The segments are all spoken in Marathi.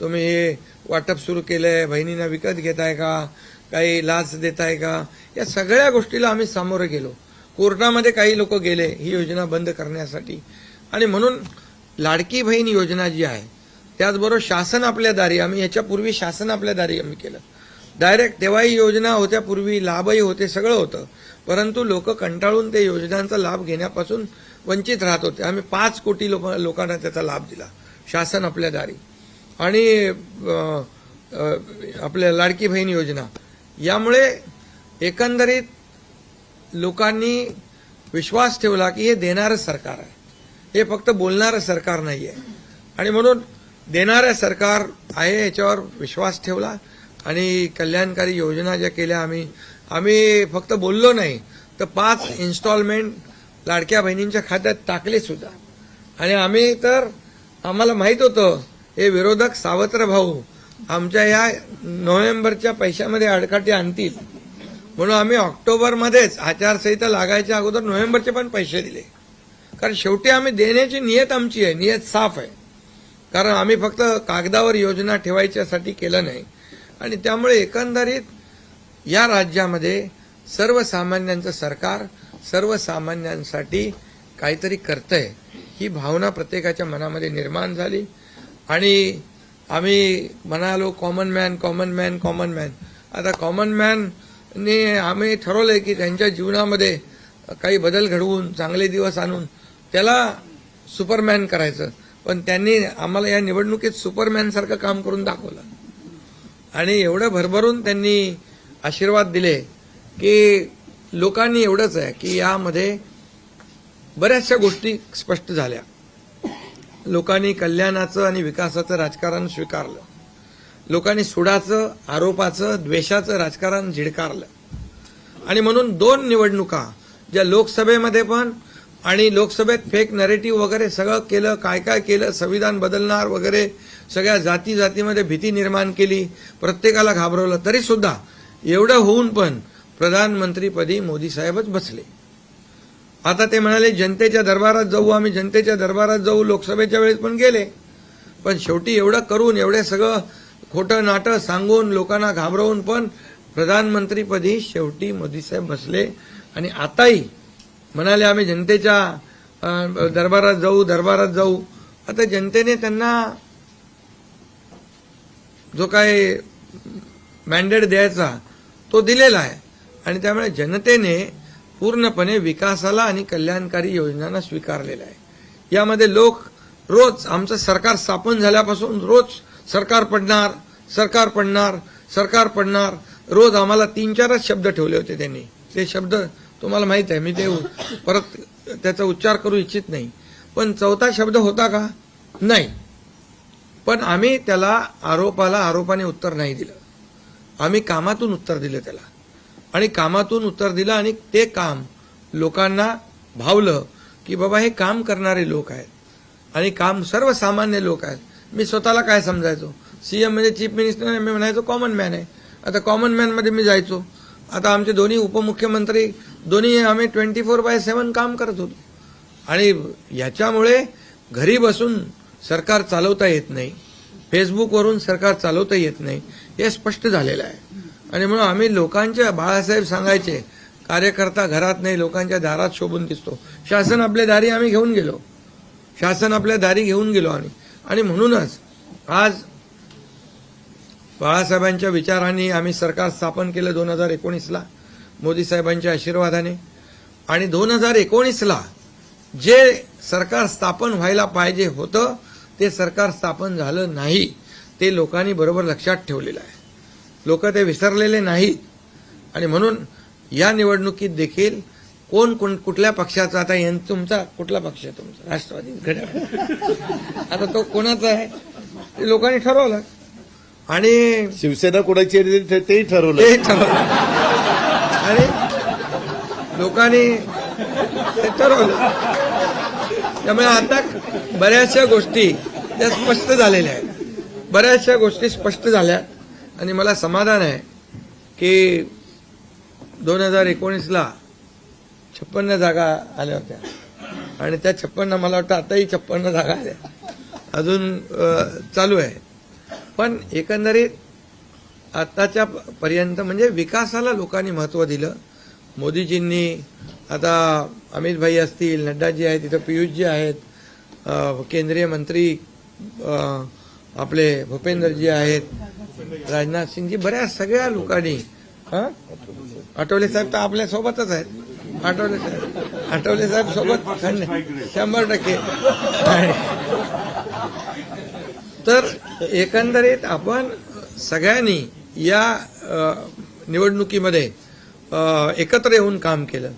तुम्ही हे वाटप सुरू केलंय बहिणींना विकत घेताय का? काही लाच देताय का? या सगळ्या गोष्टीला आम्ही सामोरं गेलो. कोर्टामध्ये काही लोक गेले ही योजना बंद करण्यासाठी. आणि म्हणून लाडकी बहीण योजना जी आहे त्याचबरोबर शासन आपल्या दारी आम्ही याच्यापूर्वी शासन आपल्या दारी आम्ही केलं. डायरेक्ट तेव्हाही योजना होत्या पूर्वी लाभही होते सगळं होतं. परंतु लोक कंटाळून ते योजनांचा लाभ घेण्यापासून वंचित राहत होते. आम्ही पाच कोटी लोक लोकांना त्याचा लाभ दिला. शासन आपल्या दारी. आणि आपल्या लाडकी बहीण योजना. यामुळे एकंदरीत लोकांनी विश्वास ठेवला की हे देणारं सरकार आहे. हे फक्त बोलणारं सरकार नाही आहे आणि म्हणून देणारं सरकार आहे याच्यावर विश्वास ठेवला आणि कल्याणकारी योजना ज्या केल्या आम्ही आम्ही फक्त बोललो नाही तर पाच इन्स्टॉलमेंट लाडक्या बहिणींच्या खात्यात टाकले सुद्धा. आणि आम्ही तर आम्हाला माहीत होतं हे विरोधक सावत्र भाऊ आमच्या या नोव्हेंबरच्या पैशामध्ये अडकाटी आणतील. म्हणून आम्ही ऑक्टोबरमध्येच आचारसंहिता लागायच्या अगोदर नोव्हेंबरचे पण पैसे दिले. कारण शेवटी आम्ही देण्याची नियत आमची आहे नियत साफ आहे. कारण आम्ही फक्त कागदावर योजना ठेवायच्यासाठी केलं नाही. आणि त्यामुळे एकंदरीत या राज्यामध्ये सर्वसामान्यांचं सरकार सर्वसामान्यांसाठी काहीतरी करतंय. ही भावना प्रत्येकाच्या मनामध्ये निर्माण झाली. आणि आम्ही म्हणालो common man common man common man आता कॉमन मॅनने आम्ही ठरवलंय की त्यांच्या जीवनामध्ये काही बदल घडवून चांगले दिवस आणून त्याला सुपरमॅन करायचं. पण त्यांनी आम्हाला या निवडणुकीत सुपरमॅनसारखं काम करून दाखवलं. आणि एवढं भरभरून त्यांनी आशीर्वाद दिले की लोकांनी एवढंच आहे की यामध्ये बऱ्याचशा गोष्टी स्पष्ट झाल्या. लोकांनी कल्याणाचं आणि विकासाचं राजकारण स्वीकारलं. लोकांनी सुडाचं आरोपाचं द्वेषाचं राजकारण झिडकारलं. आणि म्हणून दोन निवडणुका ज्या लोकसभेमध्ये पण आणि लोकसभेत फेक नरेटिव्ह वगैरे सगळं केलं काय काय केलं संविधान बदलणार वगैरे सगळ्या जाती जातीमध्ये भीती निर्माण केली प्रत्येकाला घाबरवलं तरीसुद्धा एवढं होऊन पण प्रधानमंत्रीपदी मोदी साहेबच बसले. आता ते म्हणाले जनतेच्या दरबारात जाऊ आम्ही जनतेच्या दरबारात जाऊ. लोकसभेच्या वेळेस पण गेले. पण शेवटी एवढं करून एवढे सगळं खोटं नाटं सांगून लोकांना घाबरवून पण प्रधानमंत्रीपदी शेवटी मोदी साहेब बसले. आणि आताही म्हणाले आम्ही जनतेच्या दरबारात जाऊ दरबारात जाऊ. आता जनतेने त्यांना जो काय मॅन्डेट द्यायचा तो दिलेला आहे. आणि त्यामुळे जनतेने पूर्णपणे विकासाला आणि कल्याणकारी योजनांना स्वीकारलेला आहे. यामध्ये लोक रोज आमचं सरकार स्थापन झाल्यापासून रोज सरकार पडणार सरकार पडणार सरकार पडणार. रोज आम्हाला तीन चारच शब्द ठेवले होते त्यांनी. ते शब्द तुम्हाला माहीत आहे मी ते परत त्याचा उच्चार करू इच्छित नाही. पण चौथा शब्द होता का? नाही. पण आम्ही त्याला आरोपाला आरोपाने उत्तर नाही दिलं. आम्ही कामातून उत्तर दिलं त्याला. आणि कामातून उत्तर दिलं आणि ते काम लोकांना भावलं की बाबा हे काम करणारे लोक आहेत. आणि काम सर्वसामान्य लोक आहेत. मी स्वतःला काय समजायचो? सीएम म्हणजे चीफ मिनिस्टर मी म्हणायचो कॉमन मॅन आहे. आता कॉमन मॅनमध्ये मी जायचो. आता आमचे दोन्ही उपमुख्यमंत्री दोन्ही आम्ही ट्वेंटी फोर बाय सेवन काम करत होतो. आणि याच्यामुळे घरी बसून सरकार चालवता येत नाही. फेसबुकवरून सरकार चालवता येत नाही. हे स्पष्ट झालेलं आहे. आणि म्हणून आम्ही लोकांच्या बाळासाहेब सांगायचे कार्यकर्ता घरात नाही लोकांच्या दारात शोभून दिसतो. शासन आपल्या दारी आम्ही घेऊन गेलो. शासन आपल्या दारी घेऊन गेलो आम्ही. आणि म्हणूनच आज बाळासाहेबांच्या विचारांनी आम्ही सरकार स्थापन केलं दोन हजार एकोणीसला मोदी साहेबांच्या आशीर्वादाने. आणि दोन हजार एकोणीसला जे सरकार स्थापन व्हायला पाहिजे होतं ते सरकार स्थापन झालं नाही ते लोकांनी बरोबर लक्षात ठेवलेलं आहे. लोक ते विसरलेले नाहीत. आणि म्हणून या निवडणुकीत देखील कोण कोण कुठल्या पक्षाचा आता यां- तुमचा कुठला पक्ष आहे तुमचा? राष्ट्रवादी आता तो कोणाचा आहे? ते लोकांनी ठरवलं. आणि शिवसेना कोणाची तेही ठरवलं. ते ठरवलं. आणि लोकांनी ते ठरवलं. त्यामुळे आता बऱ्याचशा गोष्टी त्या स्पष्ट झालेल्या आहेत. बऱ्याचशा गोष्टी स्पष्ट झाल्या. आणि मला समाधान आहे की दोन हजार एकोणीसला छप्पन्न जागा आल्या होत्या. आणि त्या छप्पन्न मला वाटतं आताही छप्पन्न जागा आल्या. अजून चालू आहे. पण एकंदरीत आताच्या पर्यंत म्हणजे विकासाला लोकांनी महत्त्व दिलं. मोदीजींनी आता अमित भाई असतील नड्डाजी आहेत तिथं पियुषजी आहेत केंद्रीय मंत्री आपले भूपेंद्रजी आहेत. राजनाथ सिंगजी बऱ्याच सगळ्या लोकांनी आठवले साहेब तर आपल्या सोबतच आहेत. आठवले साहेब आठवले साहेब सोबत शंभर टक्के. तर एकंदरीत आपण सगळ्यांनी या निवडणुकीमध्ये एकत्र येऊन काम केलं.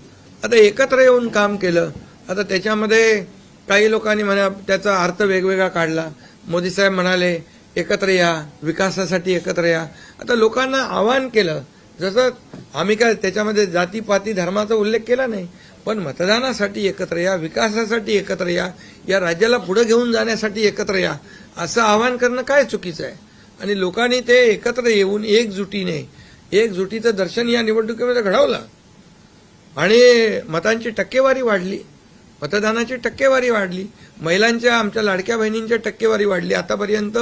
आता एकत्र येऊन काम केलं आता त्याच्यामध्ये काही लोकांनी म्हणा त्याचा अर्थ वेगवेगळा काढला. मोदी साहेब म्हणाले एकत्र या विकासासाठी एकत्र या. आता लोकांना आवाहन केलं जसं आम्ही काय त्याच्यामध्ये जातीपाती धर्माचा उल्लेख केला नाही पण मतदानासाठी एकत्र या विकासासाठी एकत्र या या राज्याला पुढे घेऊन जाण्यासाठी एकत्र या असं आवाहन करणं काय चुकीचं आहे? आणि लोकांनी ते एकत्र येऊन एकजुटीने एकजुटीचं दर्शन या निवडणुकीमध्ये घडवलं. आणि मतांची टक्केवारी वाढली मतदानाची टक्केवारी वाढली महिलांच्या आमच्या लाडक्या बहिणींच्या टक्केवारी वाढली. आतापर्यंत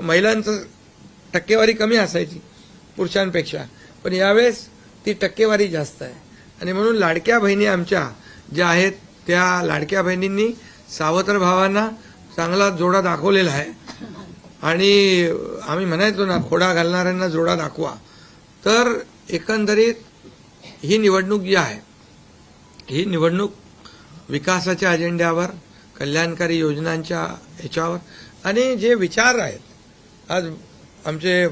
महिलांचं टक्केवारी कमी असायची पुरुषांपेक्षा. पण यावेळेस ती टक्केवारी जास्त आहे. आणि म्हणून लाडक्या बहिणी आमच्या ज्या आहेत त्या लाडक्या बहिणींनी सावत्र भावांना चांगला जोडा दाखवलेला आहे. आणि आम्ही म्हणायचो ना खोडा घालणाऱ्यांना जोडा दाखवा. तर एकंदरीत ही निवडणूक जी आहे ही निवडणूक विकासाच्या अजेंड्यावर कल्याणकारी योजनांच्या ह्याच्यावर आणि जे विचार आहेत आज आमचे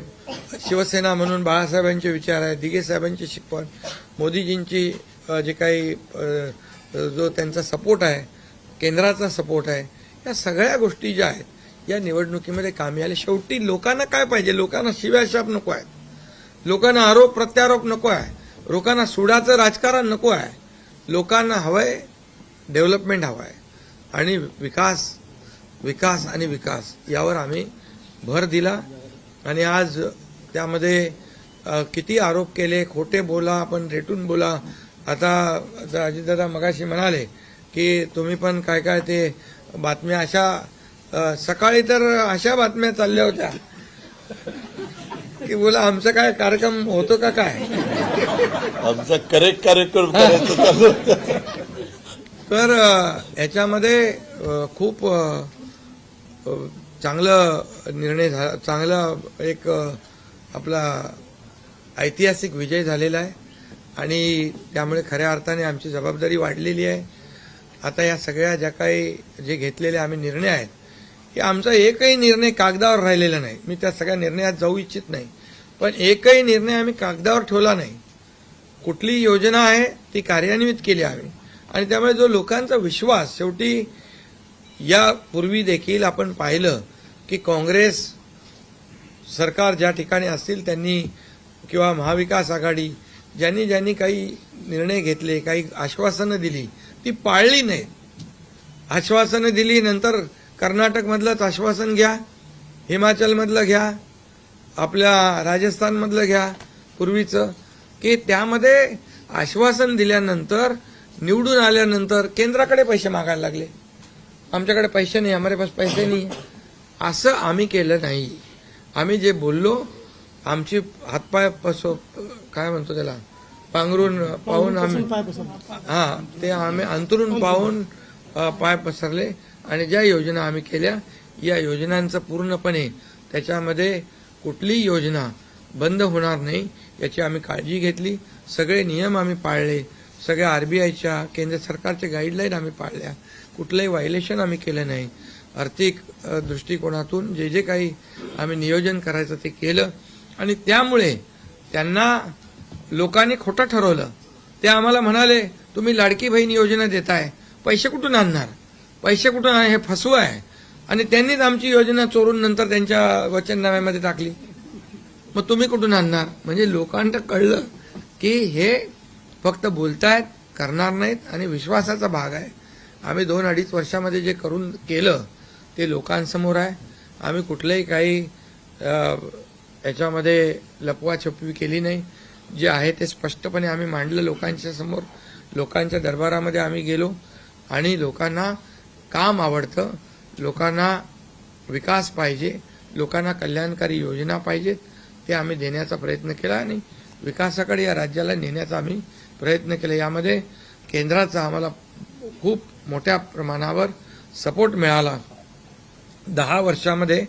शिवसेना म्हणून बाळासाहेबांचे विचार आहेत दिघे साहेबांची शिकवण मोदीजींची जे काही जो त्यांचा सपोर्ट आहे केंद्राचा सपोर्ट आहे या सगळ्या गोष्टी ज्या आहेत या निवडणुकीमध्ये कामी आल्या शेवटी लोकांना काय पाहिजे? लोकांना शिव्याशाप नको आहे. लोकांना आरोप प्रत्यारोप नको आहे. लोकांना सुडाचं राजकारण नको आहे. लोकांना हवंय डेव्हलपमेंट हवं आहे आणि विकास विकास आणि विकास यावर आम्ही भर दिला. आणि आज त्यामध्ये किती आरोप केले खोटे बोला आपण रेटून बोला. आता अजितदादा मगाशी म्हणाले की तुम्ही पण काय काय ते बातम्या अशा सकाळी तर अशा बातम्या चालल्या होत्या. की बोला आमचा काय कार्यक्रम होतो का काय? आमचा करेक्ट कार्यक्रम. तर याच्यामध्ये खूप चांगलं निर्णय झाला चांगला एक आपला ऐतिहासिक विजय झालेला आहे. आणि त्यामुळे खऱ्या अर्थाने आमची जबाबदारी वाढलेली आहे. आता या सगळ्या ज्या काही जे घेतलेले आम्ही निर्णय आहेत की आमचा एकही निर्णय कागदावर राहिलेला नाही. मी त्या सगळ्या निर्णयात जाऊ इच्छित नाही. पण एकही निर्णय आम्ही कागदावर ठेवला नाही. कुठली योजना आहे ती कार्यान्वित केली आम्ही आणि त्यामुळे जो लोकांचा विश्वास शेवटी यापूर्वी देखील आपण पाहिलं की काँग्रेस सरकार ज्या ठिकाणी असतील त्यांनी किंवा महाविकास आघाडी ज्यांनी ज्यांनी काही निर्णय घेतले काही आश्वासनं दिली ती पाळली नाहीत. आश्वासनं दिली नंतर कर्नाटकमधलंच आश्वासन घ्या हिमाचलमधलं घ्या आपल्या राजस्थानमधलं घ्या पूर्वीचं की त्यामध्ये आश्वासन दिल्यानंतर निवडून आल्यानंतर केंद्राकडे पैसे मागायला लागले. आमच्याकडे पैसे नाही हमारे पास पैसे नाही. असं आम्ही केलं नाही. आम्ही जे बोललो आमची हातपाय पसो काय म्हणतो त्याला? पांघरून पाहून आम्ही हा ते आम्ही अंतरून पाहून पाय पसरले आणि ज्या योजना आम्ही केल्या या योजनांचं पूर्णपणे त्याच्यामध्ये कुठलीही योजना बंद होणार नाही याची आम्ही काळजी घेतली. सगळे नियम आम्ही पाळले. सगळ्या आरबीआयच्या केंद्र सरकारच्या गाईडलाईन आम्ही पाळल्या. कुठलंही व्हायलेशन आम्ही केलं नाही. आर्थिक दृष्टिकोनातून जे जे काही आम्ही नियोजन करायचं ते केलं. आणि त्यामुळे त्यांना लोकांनी खोटं ठरवलं. ते आम्हाला म्हणाले तुम्ही लाडकी बहीण योजना देताय पैसे कुठून आणणार? पैसे कुठून आहे हे फसवं आहे. आणि त्यांनीच आमची योजना चोरून नंतर त्यांच्या वचननाम्यामध्ये टाकली. मग तुम्ही कुठून आणणार? म्हणजे लोकांना कळलं की हे फक्त बोलतायत करणार नाहीत आणि विश्वासाचा भाग आहे. आम्ही दोन अडीच वर्षामध्ये जे करून केलं ते लोकांसमोर आहे. आम्ही कुठलंही काही याच्यामध्ये लपवाछपवी केली नाही. जे आहे ते स्पष्टपणे आम्ही मांडलं लोकांच्या समोर. लोकांच्या दरबारामध्ये आम्ही गेलो आणि लोकांना काम आवडतं. लोकांना विकास पाहिजे. लोकांना कल्याणकारी योजना पाहिजेत. ते आम्ही देण्याचा प्रयत्न केला आणि विकासाकडे या राज्याला नेण्याचा आम्ही प्रयत्न केला. यामध्ये केंद्राचा आम्हाला खूप मोठ्या प्रमाणावर सपोर्ट मिळाला. दहा वर्षामध्ये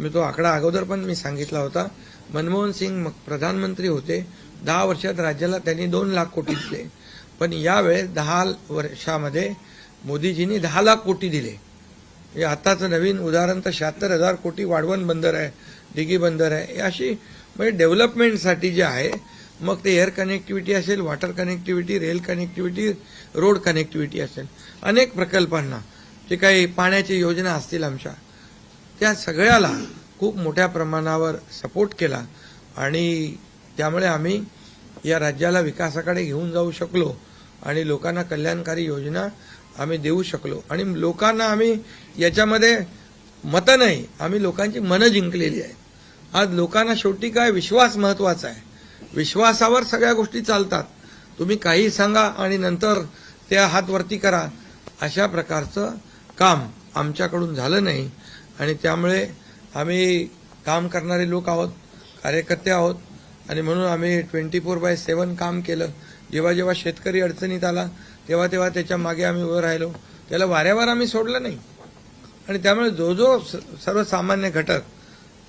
मी तो आकडा अगोदर पण मी सांगितला होता. मनमोहन सिंग मग प्रधानमंत्री होते. दहा वर्षात राज्याला त्यांनी दोन लाख कोटी दिले. पण यावेळेस दहा वर्षामध्ये मोदीजींनी दहा लाख कोटी दिले. हे आताचं नवीन उदाहरण तर शहात्तर हजार कोटी वाढवण बंदर आहे डिगी बंदर आहे. अशी म्हणजे डेव्हलपमेंटसाठी जे आहे मग ते एअर कनेक्टिव्हिटी असेल water connectivity rail connectivity road connectivity असेल. अनेक प्रकल्पांना जे काही पाण्याची योजना असतील आमच्या त्या सगळ्याला खूप मोठ्या प्रमाणावर सपोर्ट केला. आणि त्यामुळे आम्ही या राज्याला विकासाकडे घेऊन जाऊ शकलो आणि लोकांना कल्याणकारी योजना आम्ही देऊ शकलो. आणि लोकांना आम्ही याच्यामध्ये मतं नाही आम्ही लोकांची मनं जिंकलेली आहेत. आज लोकांना शेवटी काय विश्वास महत्त्वाचा आहे? विश्वासावर सगळ्या गोष्टी चालतात. तुम्ही काही सांगा आणि नंतर त्या हातवरती करा. अशा प्रकारचं काम आमच्याकडून झालं नाही आणि त्यामुळे आम्ही काम करणारे लोक आहोत कार्यकर्ते आहोत आणि म्हणून आम्ही ट्वेंटी फोर बाय सेवन काम केलं. जेव्हा जेव्हा शेतकरी अडचणीत आला तेव्हा तेव्हा त्याच्यामागे आम्ही उभं राहिलो. त्याला वाऱ्यावर आम्ही सोडलं नाही. आणि त्यामुळे जो जो स- सर्वसामान्य घटक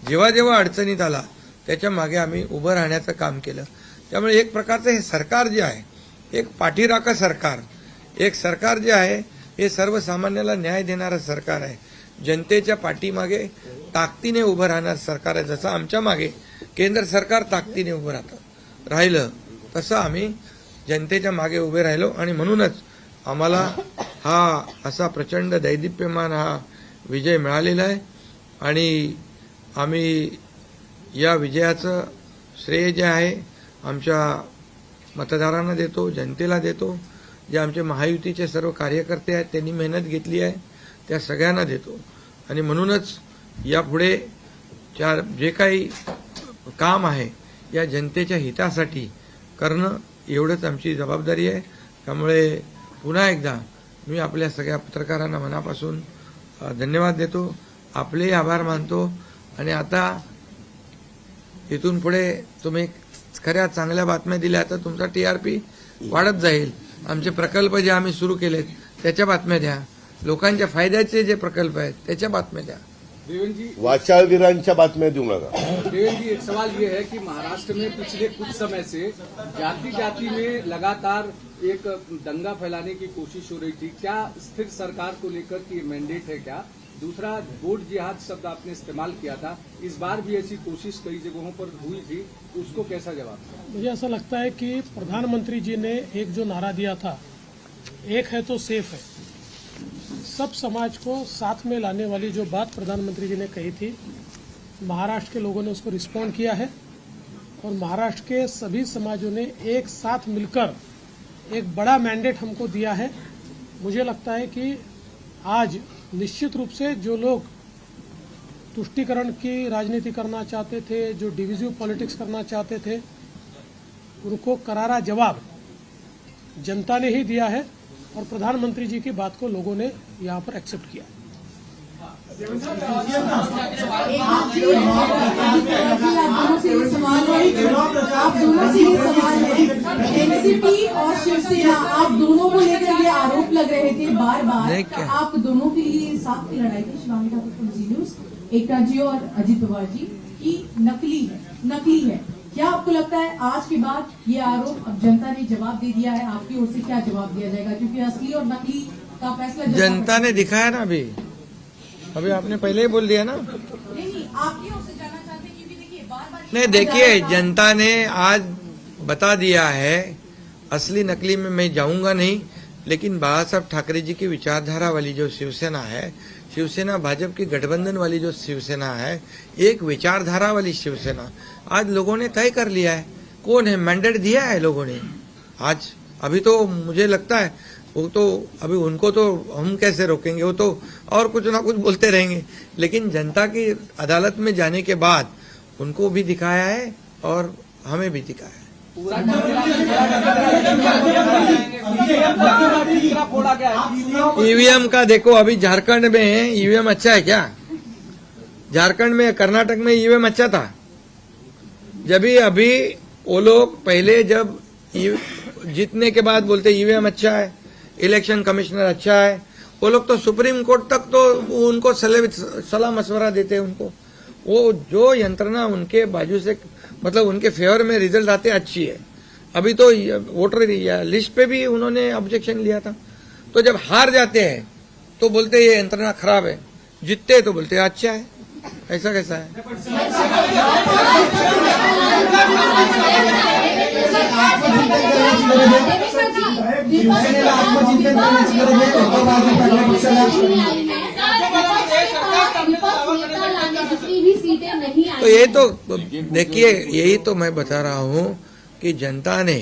जेव्हा जेव्हा अडचणीत आला त्याच्यामागे आम्ही उभं राहण्याचं काम केलं. त्यामुळे एक प्रकारचं हे सरकार जे आहे एक पाठीराखा सरकार एक सरकार जे आहे हे सर्वसामान्याला न्याय देणारं सरकार आहे. जनतेच्या पाठीमागे ताकदीने उभं राहणार सरकार आहे. जसं आमच्या मागे केंद्र सरकार ताकदीने उभं राहतं. राहिलं तसं आम्ही जनतेच्या मागे उभे राहिलो आणि म्हणूनच आम्हाला हा असा प्रचंड दैदिप्यमान हा विजय मिळालेला आहे. आणि आम्ही या विजयाचं श्रेय जे आहे आमच्या मतदारांना देतो जनतेला देतो. जे आमचे महायुतीचे सर्व कार्यकर्ते आहेत त्यांनी मेहनत घेतली आहे त्या सगळ्यांना देतो. आणि म्हणूनच यापुढे चार जे काही काम आहे या जनतेच्या हितासाठी करणं एवढंच आमची जबाबदारी आहे. त्यामुळे पुन्हा एकदा मी आपल्या सगळ्या पत्रकारांना मनापासून धन्यवाद देतो. आपलेही आभार मानतो. आणि आता इथून पुढे तुम्ही खऱ्या चांगल्या बातम्या दिल्या तर तुमचा टीआरपी वाढत जाईल. आमचे प्रकल्प जे आम्ही सुरू केलेत त्याच्या बातम्या द्या. लोकांच्या फायद्याचे जे प्रकल्प आहेत त्याच्या बातम्या द्या. देवेंद्र जी वाचाळवीरांच्या बातम्या देऊ नका. देवेंद्र जी एक सवाल ये है कि महाराष्ट्र में पिछले कुछ समय से जाति जाति में लगातार एक दंगा फैलाने की कोशिश हो रही थी। क्या स्थिर सरकार को लेकर कि मैंडेट है क्या? दूसरा वोट जिहाद शब्द आपने इस्तेमाल किया था। इस बार भी ऐसी कोशिश कई जगहों पर हुई थी। उसको कैसा जवाब? मुझे ऐसा लगता है कि प्रधानमंत्री जी ने एक जो नारा दिया था, एक है तो सेफ़ है। सब समाज को साथ में लाने वाली जो बात प्रधानमंत्री जी ने कही थी, महाराष्ट्र के लोगों ने उसको रिस्पॉन्ड किया है और महाराष्ट्र के सभी समाजों ने एक साथ मिलकर एक बड़ा मैंडेट हमको दिया है। मुझे लगता है कि आज निश्चित रूप से जो लोग तुष्टिकरण की राजनीति करना चाहते थे, जो डिविजिव पॉलिटिक्स करना चाहते थे, उनको करारा जवाब जनता ने ही दिया है और प्रधानमंत्री जी की बात को लोगों ने यहाँ पर एक्सेप्ट किया। आप दोनों से सवाल है एनसीपी और शिवसेना आप दोनों को लेकर ये आरोप लग रहे थे बार बार आप दोनों के लिए साथ की लड़ाई थी Shivani Thakur from Zee News Ekta ji और अजित पवार जी की नकली है नकली है क्या? आपको लगता है आज के बाद ये आरोप अब जनता ने जवाब दे दिया है आपकी ओर से क्या जवाब दिया जाएगा क्योंकि असली और नकली का फैसला जनता ने दिखाया ना अभी? अभी आपने पहले ही बोल दिया ना। नहीं देखिए बार बार नहीं देखिए जनता ने आज बता दिया है असली नकली में मैं जाऊँगा नहीं लेकिन बाला साहब ठाकरे जी की विचारधारा वाली जो शिवसेना है शिवसेना भाजपा की गठबंधन वाली जो शिवसेना है एक विचारधारा वाली शिवसेना आज लोगों ने तय कर लिया है। कौन है? मैंडेट दिया है लोगों ने। आज अभी तो मुझे लगता है वो तो अभी उनको तो हम कैसे रोकेंगे? वो तो और कुछ ना कुछ बोलते रहेंगे। लेकिन जनता की अदालत में जाने के बाद उनको भी दिखाया है और हमें भी दिखाया है। ईवीएम का देखो, अभी झारखंड में ईवीएम अच्छा है क्या? झारखंड में, कर्नाटक में ईवीएम अच्छा था। जब भी, अभी वो लोग पहले जब जीतने के बाद बोलते ईवीएम अच्छा है। इलेक्शन कमिश्नर अच्छा है। वो लोग तो सुप्रीम कोर्ट तक तो उनको सलाह मशवरा देते हैं उनको। वो जो यंत्रणा उनके बाजू से मतलब उनके फेवर में रिज़ल्ट आते अच्छी है। अभी तो वोटर लिस्ट पे भी उन्होंने ऑब्जेक्शन लिया था। तो जब हार जाते हैं तो बोलते ये यंत्रणा खराब है। जीतते तो बोलते अच्छा है। ऐसा कैसा है? तो ये तो देखिए, यही तो मैं बता रहा हूँ कि जनता ने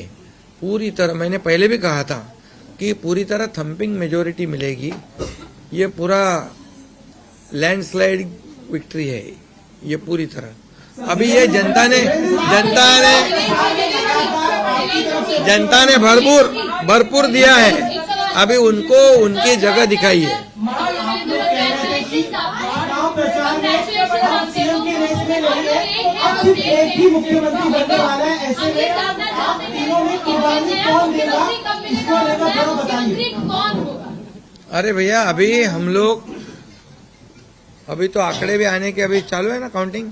पूरी तरह, मैंने पहले भी कहा था कि पूरी तरह थंपिंग मेजोरिटी मिलेगी। ये पूरा लैंडस्लाइड विक्ट्री है, ये पूरी तरह। अभी ये जनता ने जनता ने जनता ने भरपूर भरपूर दिया है। अभी उनको उनकी जगह दिखाई है। चुनाव प्रचार में आप सीएम की रेस में नहीं है अब सिर्फ़ एक ही मुख्यमंत्री बनने वाला है ऐसे में आप तीनों में कुर्बानी कौन देगा इसको लेकर थोड़ा बताइए अरे भैया अभी हम लोग अभी तो आंकड़े भी आने के अभी चालू है ना काउंटिंग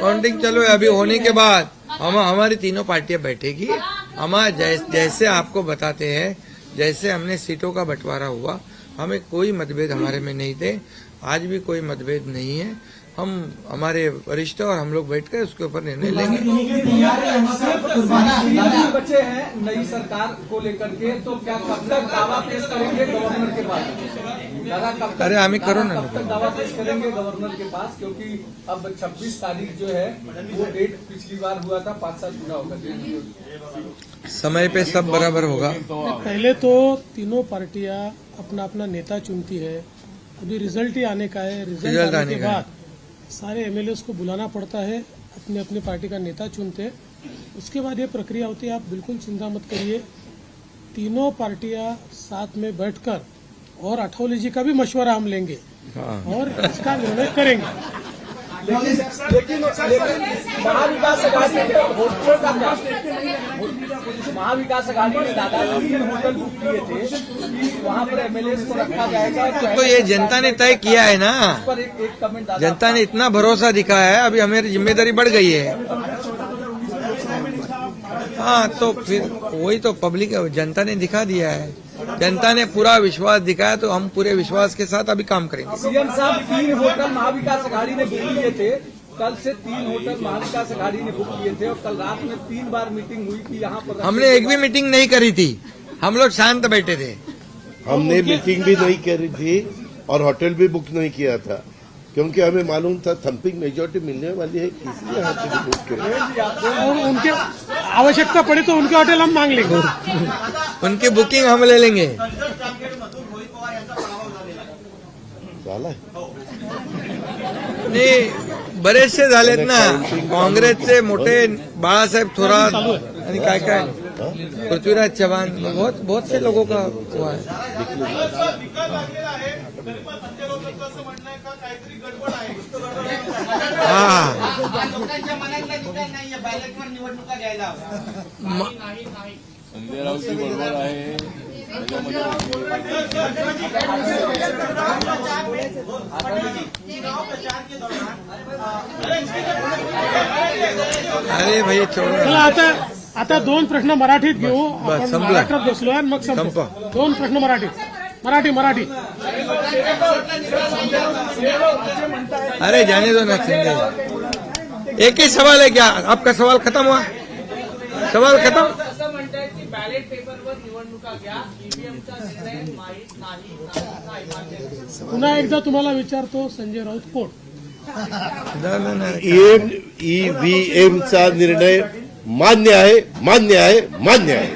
काउंटिंग चालू है अभी होने के बाद। हम हमारी तीनों पार्टियाँ बैठेगी। हम जैस, जैसे आपको बताते हैं जैसे हमने सीटों का बंटवारा हुआ हमें कोई मतभेद हमारे में नहीं थे। आज भी कोई मतभेद नहीं है। हम हमारे वरिष्ठ और हम लोग बैठकर उसके ऊपर निर्णय लेंगे। है देने दादा का। बच्चे हैं नई सरकार को लेकर के तो क्या कब तक दावा पेश करेंगे गवर्नर के पास? अरे हमें करो ना कब तक दावा पेश करेंगे गवर्नर के पास? क्योंकि अब 26 तारीख जो है वो डेट पिछली बार हुआ था पाँच साल पूरा होगा। समय पे सब बराबर होगा। पहले तो तीनों पार्टियाँ अपना अपना नेता चुनती है। अभी रिज़ल्ट ही आने का है। रिज़ल्ट आने का बाद सारे एमएलए को बुलाना पड़ता है अपने अपने पार्टी का नेता चुनते हैं। उसके बाद ये प्रक्रिया होती है आप बिल्कुल चिंता मत करिए। तीनों पार्टियाँ साथ में बैठकर और अठौली जी का भी मशवरा हम लेंगे हाँ। और इसका निर्णय करेंगे। लेकिन लेकिन महाविकास का महाविकास अघाड़ी ने दादा तीन होटल बुक किए थे कि वहाँ पर एमएलए को रखा जाएगा तो ये जनता ने तय किया है ना? पर एक एक कमेंट जनता ने इतना भरोसा दिखाया है अभी हमारी ज़िम्मेदारी बढ़ गई है। हाँ तो फिर वही तो पब्लिक जनता ने दिखा दिया है। जनता ने पूरा विश्वास दिखाया तो हम पूरे विश्वास के साथ अभी काम करेंगे। सीएम साहब तीन होटल महाविकास अघाड़ी ने बुक किए थे कल से तीन होटल महाविकास अघाड़ी ने बुक किए थे और कल रात में तीन बार मीटिंग हुई थी यहाँ पर हमने एक भी मीटिंग नहीं करी थी। हम लोग शांत बैठे थे। हमने मीटिंग भी नहीं करी थी और होटल भी बुक नहीं किया था। क्योंकि हमें मालूम था थम्पिंग मेजोरिटी मिलने वाली है किसी इसलिए होटल बुक किया। और उनके आवश्यकता पड़े तो उनके होटल हम मांग लेंगे। उनकी बुकिंग हम ले लेंगे। बरेचसे झालेत ना. काँग्रेसचे मोठे बाळासाहेब थोरात आणि काय काय? पृथ्वीराज चव्हाण बहुत बहुत से लोगों का हुआ है? हा. संजय राऊत बरोबर आहे. अरे भाई चला आता आता दोन प्रश्न मराठीत घेऊ. आपण संपला. महाराष्ट्रात बसलोय मग संपू. दोन प्रश्न मराठीत मराठी मराठी. अरे जाने दो ना संजय एक ही सवाल है क्या? आपका सवाल खत्म हुआ? सवाल खत्म? बॅलेट पेपरवर निवडणुका घ्या ईव्हीएमचा निर्णय माहीत नाही नाही मान्य नाही. पुन्हा एकदा तुम्हाला विचारतो संजय राऊत कोण ना, ना, ना. एम ईव्हीएमचा निर्णय मान्य आहे मान्य आहे मान्य आहे